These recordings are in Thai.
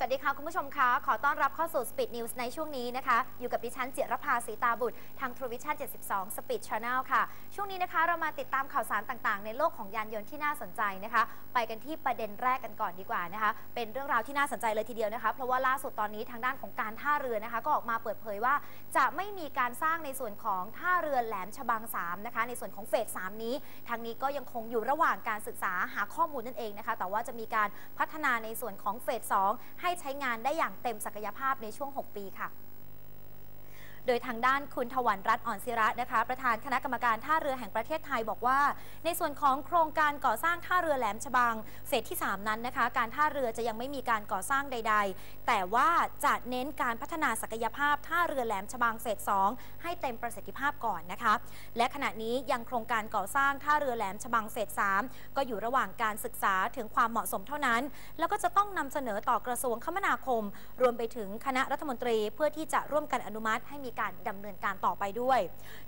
สวัสดีค่ะ คุณผู้ชมคะขอต้อนรับเข้าสู่ Speed News ในช่วงนี้นะคะ อยู่กับดิฉันเจิรภาสีตาบุตร ทาง True Vision 72 Speed Channel ค่ะ ช่วงนี้นะคะเรามาติดตามข่าวสารต่างๆ ในโลกของยานยนต์ที่น่าสนใจนะคะ ไปกันที่ประเด็นแรกกันก่อนดีกว่านะคะ เป็นเรื่องราวที่น่าสนใจเลยทีเดียวนะคะ เพราะว่าล่าสุดตอนนี้ทางด้านของการท่าเรือนะคะ ก็ออกมาเปิดเผยว่า จะไม่มีการสร้างในส่วนของท่าเรือแหลมฉบัง3นะคะ ในส่วนของเฟส3นี้ ทางนี้ก็ยังคงอยู่ระหว่างการศึกษาหาข้อมูลนั่นเองนะคะ แต่ว่าจะมีการพัฒนาในส่วนของเฟส2ใให้ใช้งานได้อย่างเต็มศักยภาพในช่วง 6 ปีค่ะ โดยทางด้านคุณทวันรัตน์อ่อนศิระนะคะ ประธานคณะกรรมการท่าเรือแห่งประเทศไทยบอกว่า ในส่วนของโครงการก่อสร้างท่าเรือแหลมฉบังเฟสที่ 3 นั้นนะคะ การท่าเรือจะยังไม่มีการก่อสร้างใด ๆ แต่ว่าจะเน้นการพัฒนาศักยภาพท่าเรือแหลมฉบังเฟส2ให้เต็มประสิทธิภาพก่อนนะคะ และขณะนี้ยังโครงการก่อสร้างท่าเรือแหลมฉบังเฟส3ก็อยู่ระหว่างการศึกษาถึงความเหมาะสมเท่านั้น แล้วก็จะต้องนำเสนอต่อกระทรวงคมนาคม รวมไปถึงคณะรัฐมนตรีเพื่อที่จะร่วมกันอนุมัติให้มีการดำเนินการต่อไปด้วย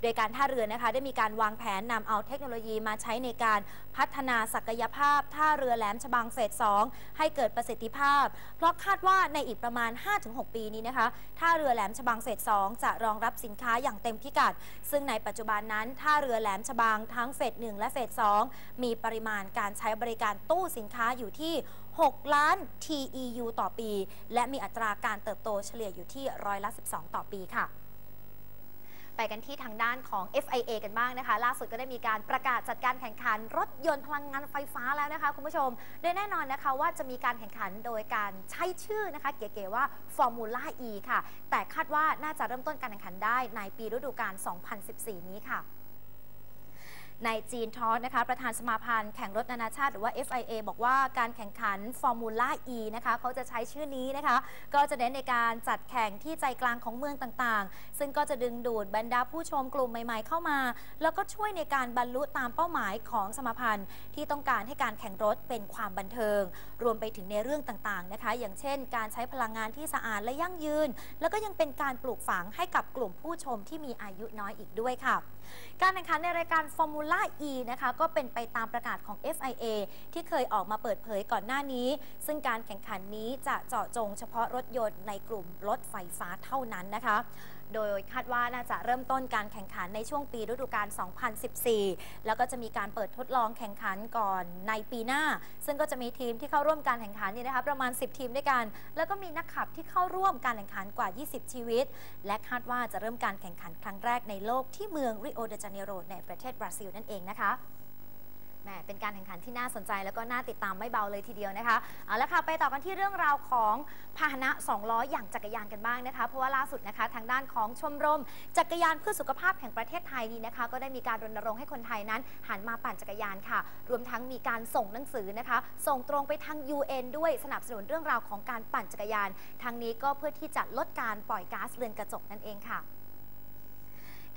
โดยการท่าเรือนะคะได้มีการวางแผนนำเอาเทคโนโลยีมาใช้ในการพัฒนาศักยภาพ ท่าเรือแหลมฉบังเฟส2ให้เกิดประสิทธิภาพ เพราะคาดว่าในอีกประมาณ 5-6 ปีนี้นะคะท่าเรือแหลมฉบังเฟส2จะรองรับสินค้าอย่างเต็มพิกัด ซึ่งในปัจจุบันนั้นท่าเรือแหลมฉบังทั้งเฟส1และเฟส2มีปริมาณการใช้บริการตู้สินค้าอยู่ที่ 6 ล้าน TEU ต่อปี และมีอัตราการเติบโตเฉลี่ยอยู่ที่ร้อยละ 12 ต่อปีค่ะ ไปกันที่ทางด้านของ FIA กันบ้างนะคะ ล่าสุดก็ได้มีการประกาศจัดการแข่งขันรถยนต์พลังงานไฟฟ้าแล้วนะคะคุณผู้ชม โดยแน่นอนนะคะว่าจะมีการแข่งขันโดยการใช้ชื่อนะคะเก๋ๆว่า Formula E ค่ะ แต่คาดว่าน่าจะเริ่มต้นการแข่งขันได้ในปีฤดูกาล 2014 นี้ค่ะ ในจีนทอสนะคะประธานสมาพันธ์แข่งรถนานาชาติหรือว่า FIA บอกว่าการแข่งขัน Formula E นะคะเขาจะใช้ชื่อนี้นะคะ ก็จะเน้นในการจัดแข่งที่ใจกลางของเมืองต่างๆ ซึ่งก็จะดึงดูดบรรดาผู้ชมกลุ่มใหม่ๆเข้ามา แล้วก็ช่วยในการบรรลุตามเป้าหมายของสมาพันธ์ ที่ต้องการให้การแข่งรถเป็นความบันเทิง รวมไปถึงในเรื่องต่างๆนะคะ อย่างเช่น การใช้พลังงานที่สะอาดและยั่งยืน แล้วก็ยังเป็นการปลูกฝังให้กับกลุ่มผู้ชมที่มีอายุน้อยอีกด้วยค่ะ การแข่งขันในรายการฟอร์มูล่า E นะคะก็เป็นไปตามประกาศของ FIA ที่เคยออกมาเปิดเผยก่อนหน้านี้ ซึ่งการแข่งขันนี้จะเจาะจงเฉพาะรถยนต์ในกลุ่มรถไฟฟ้าเท่านั้นนะคะ โดยคาดว่าน่าจะเริ่มต้นการแข่งขันในช่วงปีฤดูกาล 2014 แล้วก็จะมีการเปิดทดลองแข่งขันก่อนในปีหน้า ซึ่งก็จะมีทีมที่เข้าร่วมการแข่งขันนี่นะคะประมาณ 10 ทีมด้วยกัน แล้วก็มีนักขับที่เข้าร่วมการแข่งขันกว่า 20 ชีวิต และคาดว่าจะเริ่มการแข่งขันครั้งแรกในโลกที่เมืองริโอเดจาเนโรในประเทศบราซิลนั่นเองนะคะ แหมเป็นการแข่งขันที่น่าสนใจแล้วก็น่าติดตามไม่เบาเลยทีเดียวนะคะเอาละค่ะไปต่อกันที่เรื่องราวของพาหนะ2ล้ออย่างจักรยานกันบ้างนะคะ เพราะว่าล่าสุดนะคะทางด้านของชมรม จักรยานเพื่อสุขภาพแห่งประเทศไทยนี้นะคะ ก็ได้มีการรณรงค์ให้คนไทยนั้น หันมาปั่นจักรยานค่ะ รวมทั้งมีการส่งหนังสือนะคะ ส่งตรงไปทาง UN ด้วยสนับสนุนเรื่องราวของการปั่นจักรยานทางนี้ก็เพื่อที่จะลดการปล่อยก๊าซเรือนกระจกนั่นเองค่ะ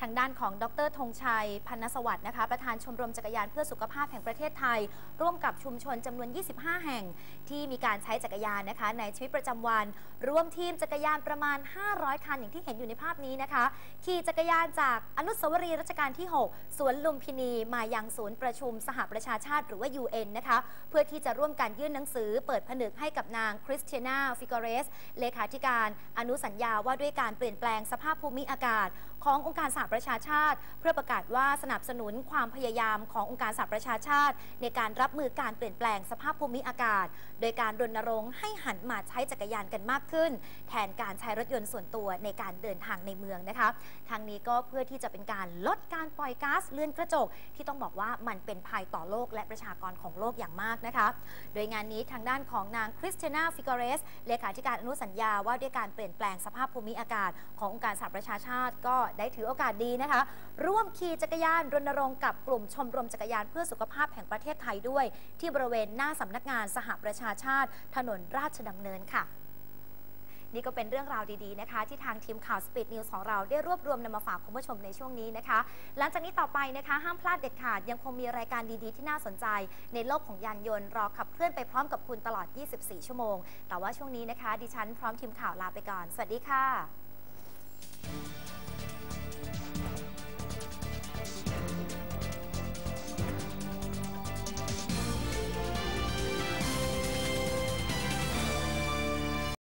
ทางด้านของดรธงชัย พันนสวัสดิ์นะคะ ประธานชมรมจักรยานเพื่อสุขภาพแห่งประเทศไทย ร่วมกับชุมชนจำนวน 25 แห่ง ที่มีการใช้จักรยานนะคะ ในชีวิตประจำวัน ร่วมทีมจักรยานประมาณ 500 คันอย่างที่เห็นอยู่ในภาพนี้นะคะ ขี่จักรยานจากอนุสาวรีย์รัชกาลที่ 6 สวนลุมพินีมายังศูนย์ประชุมสหประชาชาติหรือว่า UN นะคะ เพื่อที่จะร่วมกันยื่นหนังสือ เปิดผนึกให้กับนางคริสเตียนาฟิกอเรสเลขาธิการอนุสัญญาว่าด้วยการเปลี่ยนแปลงสภาพภูมิอากาศ ขององค์การสหประชาชาติ เพื่อประกาศว่าสนับสนุนความพยายามขององค์การสหประชาชาติ ในการรับมือการเปลี่ยนแปลงสภาพภูมิอากาศ โดยการรณรงค์ให้หันมาใช้จักรยานกันมากขึ้น แทนการใช้รถยนต์ส่วนตัวในการเดินทางในเมืองนะคะทางนี้ก็เพื่อที่จะเป็นการลดการปล่อยก๊าซเรือนกระจก ที่ต้องบอกว่ามันเป็นภัยต่อโลกและประชากรของโลกอย่างมากนะคะโดยงานนี้ทางด้านของนางคริสเตนาฟิกเรสเลขาธิการอนุสัญญาว่าด้วยการเปลี่ยนแปลงสภาพภูมิอากาศ ขององค์การสหประชาชาติ ก็ได้ถือโอกาสดีนะคะ ร่วมขี่จักรยานรณรงค์กับกลุ่มชมรมจักรยานเพื่อสุขภาพแห่งประเทศไทยด้วย ที่บริเวณหน้าสำนักงานสหประชาชาติ ถนนราชดำเนินค่ะนี่ก็เป็นเรื่องราวดีๆนะคะ ที่ทางทีมข่าว Speed News ของเราได้รวบรวมนำมาฝากคุณผู้ชมในช่วงนี้นะคะ หลังจากนี้ต่อไปนะคะ ห้ามพลาดเด็ดขาดยังคงมีรายการดีๆ ที่น่าสนใจ ในโลกของยานยนต์รอขับเคลื่อนไปพร้อมกับคุณตลอด 24 ชั่วโมง แต่ว่าช่วงนี้นะคะ ดิฉันพร้อมทีมข่าวลาไปก่อน สวัสดีค่ะ